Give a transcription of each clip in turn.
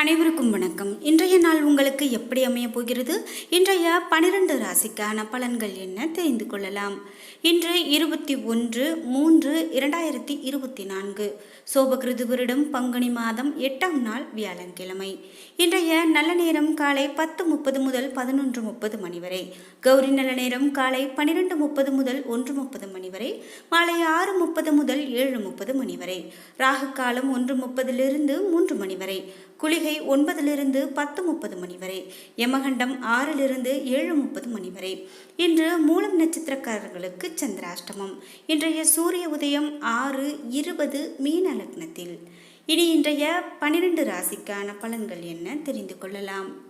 அனைவருக்கும் வணக்கம். இன்றைய நாள் உங்களுக்கு எப்படி அமைய போகிறது? இன்றைய பனிரெண்டு ராசிக்கான பலன்கள் என்ன? தெரிந்து கொள்ளலாம். இன்று இருபத்தி ஒன்று மூன்று இரண்டாயிரத்தி இருபத்தி நான்கு. சோபகிருது வருடம் பங்குனி மாதம் எட்டாம் நாள் வியாழன்கிழமை. இன்றைய நல்ல நேரம் காலை பத்து முப்பது முதல் பதினொன்று முப்பது மணி வரை. கௌரி நல்ல நேரம் காலை பனிரெண்டு முப்பது முதல் ஒன்று முப்பது மணி வரை. மாலை ஆறு முப்பது முதல் ஏழு முப்பது மணி வரை. ராகு காலம் ஒன்று முப்பதிலிருந்து மூன்று மணி வரை. குளிகை ஒன்பதிலிருந்து பத்து முப்பது மணி வரை யமகண்டம் ஆறிலிருந்து ஏழு முப்பது மணி வரை. இன்று மூலம் நட்சத்திரக்காரர்களுக்கு சந்திராஷ்டமம். இன்றைய சூரிய உதயம் ஆறு இருபது மீன லக்னத்தில். இனி இன்றைய பன்னிரண்டு ராசிக்கான பலன்கள் என்ன தெரிந்து கொள்ளலாம்?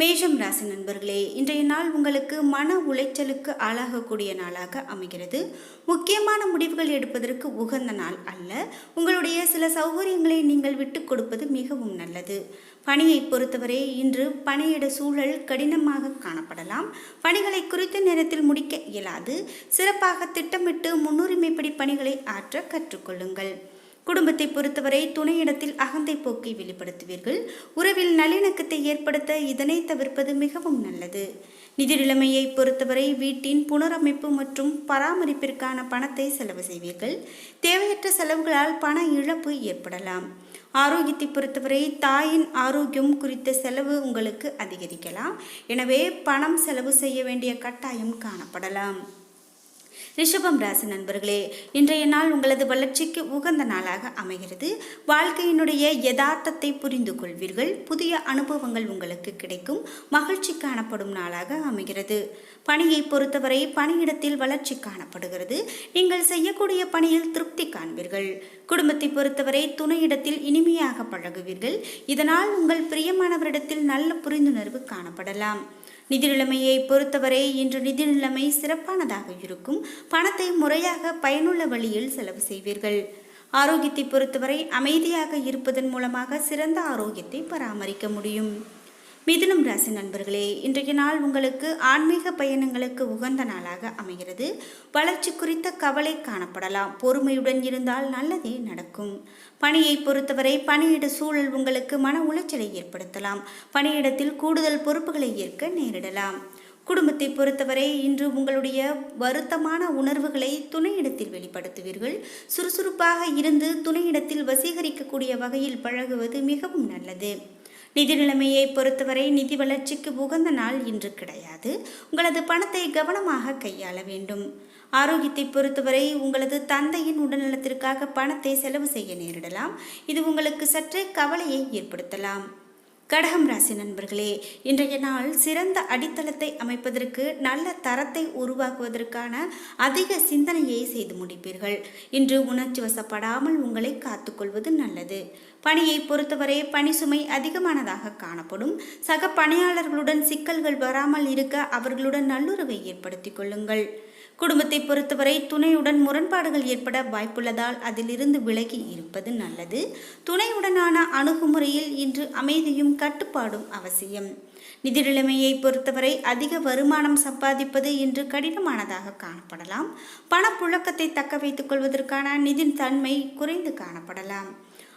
மேஷம் ராசி நண்பர்களே இன்றைய நாள் உங்களுக்கு மன உளைச்சலுக்கு ஆளாகக்கூடிய நாளாக அமைகிறது. முக்கியமான முடிவுகள் எடுப்பதற்கு உகந்த நாள் அல்ல. உங்களுடைய சில சௌகரியங்களை நீங்கள் விட்டு கொடுப்பது மிகவும் நல்லது. பணியை பொறுத்தவரை இன்று பணியிட சூழல் கடினமாக காணப்படலாம். பணிகளை குறித்த நேரத்தில் முடிக்க இயலாது. சிறப்பாக திட்டமிட்டு முன்னுரிமைப்படி பணிகளை ஆற்ற கற்றுக்கொள்ளுங்கள். குடும்பத்தை பொறுத்தவரை துணையிடத்தில் அகந்தை போக்கை வெளிப்படுத்துவீர்கள். உறவில் நல்லிணக்கத்தை ஏற்படுத்த இதனை தவிர்ப்பது மிகவும் நல்லது. நிதி நிலைமையை பொறுத்தவரை வீட்டின் புனரமைப்பு மற்றும் பராமரிப்பிற்கான பணத்தை செலவு செய்வீர்கள். தேவையற்ற செலவுகளால் பண இழப்பு ஏற்படலாம். ஆரோக்கியத்தை பொறுத்தவரை தாயின் ஆரோக்கியம் குறித்த செலவு உங்களுக்கு அதிகரிக்கலாம். எனவே பணம் செலவு செய்ய வேண்டிய கட்டாயம் காணப்படலாம். ரிஷபம் ராசி நண்பர்களே இன்றைய நாள் உங்களது வளர்ச்சிக்கு உகந்த நாளாக அமைகிறது. வாழ்க்கையினுடைய யதார்த்தத்தை புரிந்து கொள்வீர்கள். புதிய அனுபவங்கள் உங்களுக்கு கிடைக்கும். மகிழ்ச்சி காணப்படும் நாளாக அமைகிறது. பணியை பொறுத்தவரை பணியிடத்தில் வளர்ச்சி காணப்படுகிறது. நீங்கள் செய்யக்கூடிய பணியில் திருப்தி காண்பீர்கள். குடும்பத்தை பொறுத்தவரை துணையிடத்தில் இனிமையாக பழகுவீர்கள். இதனால் உங்கள் பிரியமானவரிடத்தில் நல்ல புரிந்துணர்வு காணப்படலாம். நிதி நிலைமையை பொறுத்தவரை இன்று நிதி நிலைமை சிறப்பானதாக இருக்கும். பணத்தை முறையாக பயனுள்ள வழியில் செலவு செய்வீர்கள். ஆரோக்கியத்தை பொறுத்தவரை அமைதியாக இருப்பதன் மூலமாக சிறந்த ஆரோக்கியத்தை பராமரிக்க முடியும். மிதுனம் ராசி நண்பர்களே இன்றைய நாள் உங்களுக்கு ஆன்மீக பயணங்களுக்கு உகந்த நாளாக அமைகிறது. வளர்ச்சி குறித்த கவலை காணப்படலாம். பொறுமையுடன் இருந்தால் நல்லதே நடக்கும். பணியை பொறுத்தவரை பணியிட சூழல் உங்களுக்கு மன உளைச்சலை ஏற்படுத்தலாம். பணியிடத்தில் கூடுதல் பொறுப்புகளை ஏற்க நேரிடலாம். குடும்பத்தை பொறுத்தவரை இன்று உங்களுடைய வருத்தமான உணர்வுகளை துணையிடத்தில் வெளிப்படுத்துவீர்கள். சுறுசுறுப்பாக இருந்து துணையிடத்தில் வசீகரிக்கக்கூடிய வகையில் பழகுவது மிகவும் நல்லது. நிதி நிலைமையை பொறுத்தவரை நிதி வளர்ச்சிக்கு உகந்த நாள் இன்று கிடையாது. உங்களது பணத்தை கவனமாக கையாள வேண்டும். ஆரோக்கியத்தை பொறுத்தவரை உங்களது தந்தையின் உடல்நலத்திற்காக பணத்தை செலவு செய்ய நேரிடலாம். இது உங்களுக்கு சற்றே கவலையை ஏற்படுத்தலாம். கடகம் ராசி நண்பர்களே இன்றைய நாள் சிறந்த அடித்தளத்தை அமைப்பதற்கு நல்ல தரத்தை உருவாக்குவதற்கான அதிக சிந்தனையை செய்து முடிப்பீர்கள். இன்று உணர்ச்சி வசப்படாமல் உங்களை காத்துக்கொள்வது நல்லது. பணியை பொறுத்தவரை பணி சுமை அதிகமானதாக காணப்படும். சக பணியாளர்களுடன் சிக்கல்கள் வராமல் இருக்க அவர்களுடன் நல்லுறவை ஏற்படுத்திக் கொள்ளுங்கள். குடும்பத்தை பொறுத்தவரை துணையுடன் முரண்பாடுகள் ஏற்பட வாய்ப்புள்ளதால் அதிலிருந்து விலகி இருப்பது நல்லது. துணையுடனான அணுகுமுறையில் இன்று அமைதியும் கட்டுப்பாடும் அவசியம். நிதி நிலைமையை பொறுத்தவரை அதிக வருமானம் சம்பாதிப்பது இன்று கடினமானதாக காணப்படலாம். பணப்புழக்கத்தை தக்க வைத்துக் கொள்வதற்கான நிதி தன்மை குறைந்து காணப்படலாம்.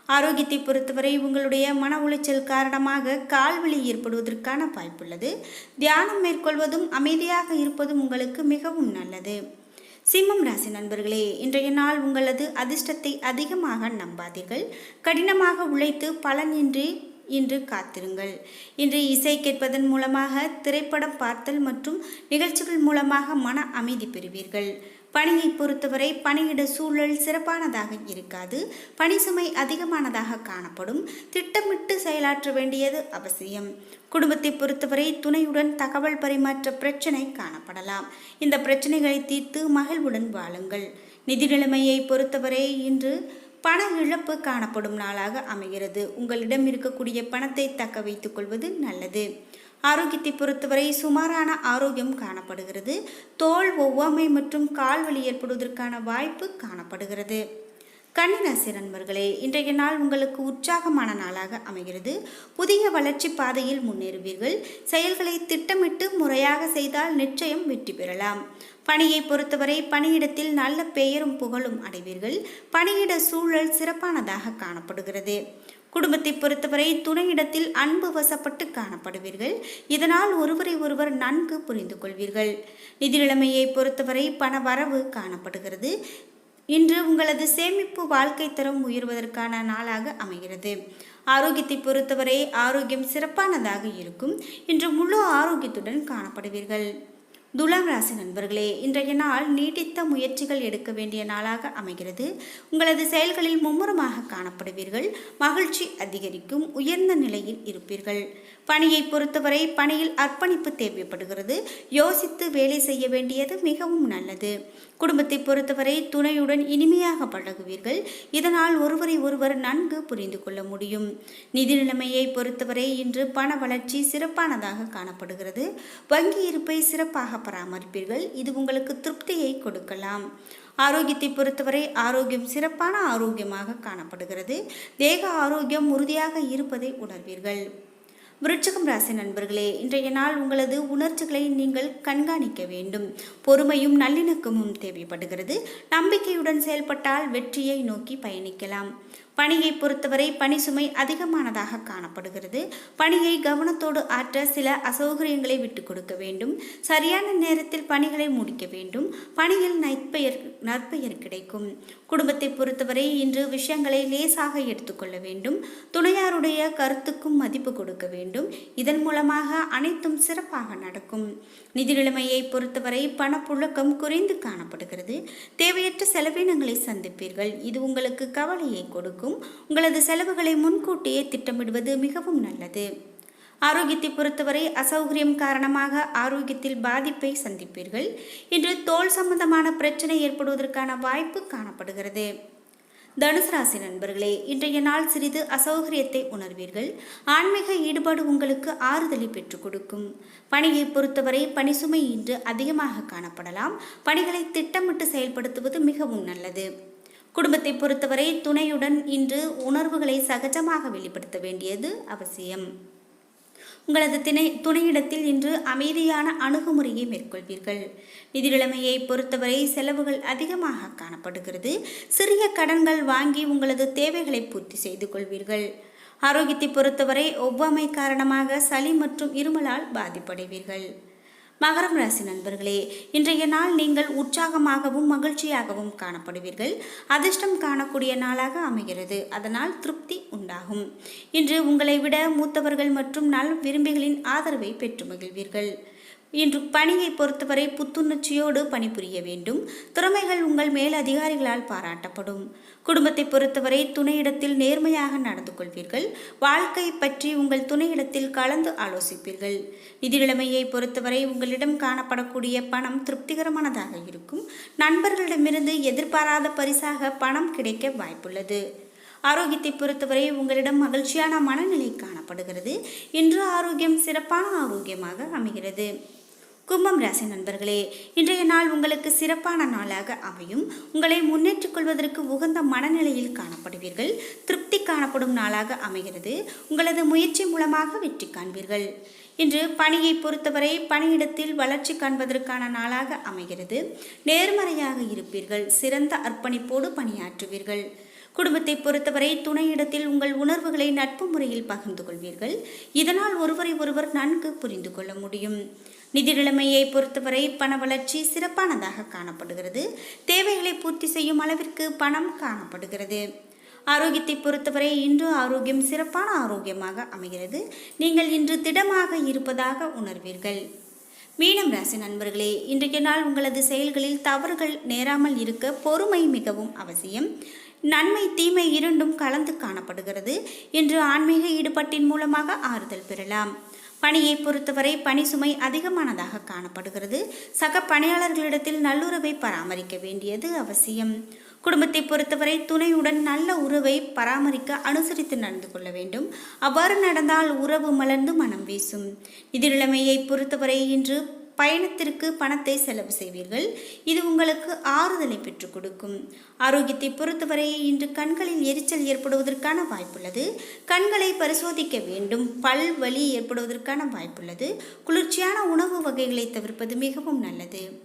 ஆரோக்கியத்தை பொறுத்தவரை உங்களுடைய மன உளைச்சல் காரணமாக கால்வலி ஏற்படுவதற்கான வாய்ப்புள்ளது. தியானம் மேற்கொள்வதும் அமைதியாக இருப்பதும் உங்களுக்கு மிகவும் நல்லது. சிம்மம் ராசி நண்பர்களே இன்றைய நாள் உங்களது அதிர்ஷ்டத்தை அதிகமாக நம்பாதீர்கள். கடினமாக உழைத்து பலனின்றி இன்று காத்திருங்கள். இன்று இசை கேட்பதன் மூலமாக திரைப்படம் பார்த்தல் மற்றும் நிகழ்ச்சிகள் மூலமாக மன அமைதி பெறுவீர்கள். பணியை பொறுத்தவரை பணியிட சூழல் சிறப்பானதாக இருக்காது. பணி சுமை அதிகமானதாக காணப்படும். திட்டமிட்டு செயலாற்ற வேண்டியது அவசியம். குடும்பத்தை பொறுத்தவரை துணையுடன் தகவல் பரிமாற்ற பிரச்சனை காணப்படலாம். இந்த பிரச்சனைகளை தீர்த்து மகிழ்வுடன் வாழுங்கள். நிதி நிலைமையை பொறுத்தவரை இன்று பண இழப்பு காணப்படும் நாளாக அமைகிறது. உங்களிடம் இருக்கக்கூடிய பணத்தை தக்க வைத்துக் கொள்வது நல்லது. ஆரோக்கியத்தை பொறுத்தவரை சுமாரான ஆரோக்கியம் காணப்படுகிறது. தோல் ஒவ்வாமை மற்றும் கால் வலி ஏற்படுவதற்கான வாய்ப்பு காணப்படுகிறது. கன்னிராசி நண்பர்களே இன்றைய நாள் உங்களுக்கு உற்சாகமான நாளாக அமைகிறது. புதிய வளர்ச்சி பாதையில் முன்னேறுவீர்கள். செயல்களை திட்டமிட்டு முறையாக செய்தால் நிச்சயம் வெற்றி பெறலாம். பணியை பொறுத்தவரை பணியிடத்தில் நல்ல பெயரும் புகழும் அடைவீர்கள். பணியிட சூழல் சிறப்பானதாக காணப்படுகிறது. குடும்பத்தை பொறுத்தவரை துணையிடத்தில் அன்பு வசப்பட்டு காணப்படுவீர்கள். இதனால் ஒருவரை ஒருவர் நன்கு புரிந்து கொள்வீர்கள். நிதி நிலைமையை பொறுத்தவரை பண வரவு காணப்படுகிறது. இன்று உங்களது சேமிப்பு வாழ்க்கை தரம் உயர்வதற்கான நாளாக அமைகிறது. ஆரோக்கியத்தை பொறுத்தவரை ஆரோக்கியம் சிறப்பானதாக இருக்கும். இன்று முழு ஆரோக்கியத்துடன் காணப்படுவீர்கள். துலாம் ராசி நண்பர்களே இன்றைய நாள் நீடித்த முயற்சிகள் எடுக்க வேண்டிய நாளாக அமைகிறது. உங்களது செயல்களில் மும்முரமாக காணப்படுவீர்கள். மகிழ்ச்சி அதிகரிக்கும் உயர்ந்த நிலையில் இருப்பீர்கள். பணியை பொறுத்தவரை பணியில் அர்ப்பணிப்பு தேவைப்படுகிறது. யோசித்து வேலை செய்ய வேண்டியது மிகவும் நல்லது. குடும்பத்தை பொறுத்தவரை துணையுடன் இனிமையாக பழகுவீர்கள். இதனால் ஒருவரை ஒருவர் நன்கு புரிந்து கொள்ள முடியும். நிதி நிலைமையை பொறுத்தவரை இன்று பண வளர்ச்சி சிறப்பானதாக காணப்படுகிறது. வங்கி இருப்பை சிறப்பாக பராமரிப்பீர்கள். இது உங்களுக்கு திருப்தியை கொடுக்கலாம். ஆரோக்கியத்தை பொறுத்தவரை ஆரோக்கியம் சிறப்பான ஆரோக்கியமாக காணப்படுகிறது. தேக ஆரோக்கியம் உறுதியாக இருப்பதை உணர்வீர்கள். விருட்சகம் ராசி நண்பர்களே இன்றைய நாள் உங்களது உணர்ச்சிகளை நீங்கள் கண்காணிக்க வேண்டும். பொறுமையும் நல்லிணக்கமும் தேவைப்படுகிறது. நம்பிக்கையுடன் செயல்பட்டால் வெற்றியை நோக்கி பயணிக்கலாம். பணியை பொறுத்தவரை பணி சுமை அதிகமானதாக காணப்படுகிறது. பணியை கவனத்தோடு ஆற்ற சில அசௌகரியங்களை விட்டு கொடுக்க வேண்டும். சரியான நேரத்தில் பணிகளை முடிக்க வேண்டும். பணியில் நற்பெயர் நற்பெயர் கிடைக்கும். குடும்பத்தை பொறுத்தவரை இன்று விஷயங்களை லேசாக எடுத்துக்கொள்ள வேண்டும். துணையாருடைய கருத்துக்கும் மதிப்பு கொடுக்க வேண்டும். இதன் மூலமாக அனைத்தும் சிறப்பாக நடக்கும். நிதி நிலைமையை பொறுத்தவரை பணப்புழக்கம் குறைந்து காணப்படுகிறது. தேவையற்ற செலவினங்களை சந்திப்பீர்கள். இது உங்களுக்கு கவலையை கொடுக்கும். உங்களது செலவுகளை முன்கூட்டியே திட்டமிடுவது மிகவும் நல்லது. ஆரோக்கியத்தை பொறுத்தவரை அசௌகரியம் காரணமாக ஆரோக்கியத்தில் பாதிப்பை சந்திப்பீர்கள். இன்று தோல் சம்பந்தமான பிரச்சனை ஏற்படுவதற்கான வாய்ப்பு காணப்படுகிறது. தனுசு ராசி நண்பர்களே இன்றைய நாள் சிறிது அசௌகரியத்தை உணர்வீர்கள். ஆன்மீக ஈடுபாடு உங்களுக்கு ஆறுதலை பெற்றுக் கொடுக்கும். பணியை பொறுத்தவரை பணிசுமை இன்று அதிகமாக காணப்படலாம். பணிகளை திட்டமிட்டு செயல்படுத்துவது மிகவும் நல்லது. குடும்பத்தை பொறுத்தவரை துணையுடன் இன்று உணர்வுகளை சகஜமாக வெளிப்படுத்த வேண்டியது அவசியம். உங்களது திணை துணையிடத்தில் இன்று அமைதியான அணுகுமுறையை மேற்கொள்வீர்கள். நிதிநிலைமையை பொறுத்தவரை செலவுகள் அதிகமாக காணப்படுகிறது. சிறிய கடன்கள் வாங்கி உங்களது தேவைகளை பூர்த்தி செய்து கொள்வீர்கள். ஆரோக்கியத்தை பொறுத்தவரை ஒவ்வாமை காரணமாக சளி மற்றும் இருமலால் பாதிப்படைவீர்கள். மகரம் ராசி நண்பர்களே இன்றைய நாள் நீங்கள் உற்சாகமாகவும் மகிழ்ச்சியாகவும் காணப்படுவீர்கள். அதிர்ஷ்டம் காணக்கூடிய நாளாக அமைகிறது. அதனால் திருப்தி உண்டாகும். இன்று உங்களை விட மூத்தவர்கள் மற்றும் நல் விரும்பிகளின் ஆதரவை பெற்று மகிழ்வீர்கள். இன்று பணியை பொறுத்தவரை புத்துணர்ச்சியோடு பணிபுரிய வேண்டும். திறமைகள் உங்கள் மேல் அதிகாரிகளால் பாராட்டப்படும். குடும்பத்தை பொறுத்தவரை துணையிடத்தில் நேர்மையாக நடந்து கொள்வீர்கள். வாழ்க்கை பற்றி உங்கள் துணையிடத்தில் கலந்து ஆலோசிப்பீர்கள். நிதி நிலைமையை பொறுத்தவரை உங்களிடம் காணப்படக்கூடிய பணம் திருப்திகரமானதாக இருக்கும். நண்பர்களிடமிருந்து எதிர்பாராத பரிசாக பணம் கிடைக்க வாய்ப்புள்ளது. ஆரோக்கியத்தை பொறுத்தவரை உங்களிடம் மகிழ்ச்சியான மனநிலை காணப்படுகிறது. இன்று ஆரோக்கியம் சிறப்பான ஆரோக்கியமாக அமைகிறது. கும்பம் ராசி நண்பர்களே இன்றைய நாள் உங்களுக்கு சிறப்பான நாளாக அமையும். உங்களை முன்னேற்றிக் கொள்வதற்கு உகந்த மனநிலையில் காணப்படுவீர்கள். திருப்தி காணப்படும் நாளாக அமைகிறது. உங்களது முயற்சி மூலமாக வெற்றி காண்பீர்கள். இன்று பணியை பொறுத்தவரை பணியிடத்தில் வளர்ச்சி காண்பதற்கான நாளாக அமைகிறது. நேர்மறையாக இருப்பீர்கள். சிறந்த அர்ப்பணிப்போடு பணியாற்றுவீர்கள். குடும்பத்தை பொறுத்தவரை துணையிடத்தில் உங்கள் உணர்வுகளை நட்பு முறையில் பகிர்ந்து கொள்வீர்கள். இதனால் ஒருவரை ஒருவர் நன்கு புரிந்து கொள்ள முடியும். நிதி நிலைமையை பொறுத்தவரை பண வளர்ச்சி சிறப்பானதாக காணப்படுகிறது. தேவைகளை பூர்த்தி செய்யும் அளவிற்கு பணம் காணப்படுகிறது. ஆரோக்கியத்தை பொறுத்தவரை இன்று ஆரோக்கியம் சிறப்பான ஆரோக்கியமாக அமைகிறது. நீங்கள் இன்று திடமாக இருப்பதாக உணர்வீர்கள். மீனம் ராசி நண்பர்களே இன்றைய நாள் உங்களது செயல்களில் தவறுகள் நேராமல் இருக்க பொறுமை மிகவும் அவசியம். நன்மை தீமை இரண்டும் கலந்து காணப்படுகிறது. இன்று ஆன்மீக ஈடுபாட்டின் மூலமாக ஆறுதல் பெறலாம். பணியை பொறுத்தவரை பணி சுமை அதிகமானதாக காணப்படுகிறது. சக பணியாளர்களிடத்தில் நல்லுறவை பராமரிக்க வேண்டியது அவசியம். குடும்பத்தை பொறுத்தவரை துணையுடன் நல்ல உறவை பராமரிக்க அனுசரித்து நடந்து கொள்ள வேண்டும். அவ்வாறு நடந்தால் உறவு மலர்ந்து மனம் வீசும். நிதி நிலைமையை பொறுத்தவரை இன்று பயணத்திற்கு பணத்தை செலவு செய்வீர்கள். இது உங்களுக்கு ஆறுதலை பெற்றுக் கொடுக்கும். ஆரோக்கியத்தை பொறுத்தவரை இன்று கண்களில் எரிச்சல் ஏற்படுவதற்கான வாய்ப்புள்ளது. கண்களை பரிசோதிக்க வேண்டும். பல் வலி ஏற்படுவதற்கான வாய்ப்புள்ளது. குளிர்ச்சியான உணவு வகைகளை தவிர்ப்பது மிகவும் நல்லது.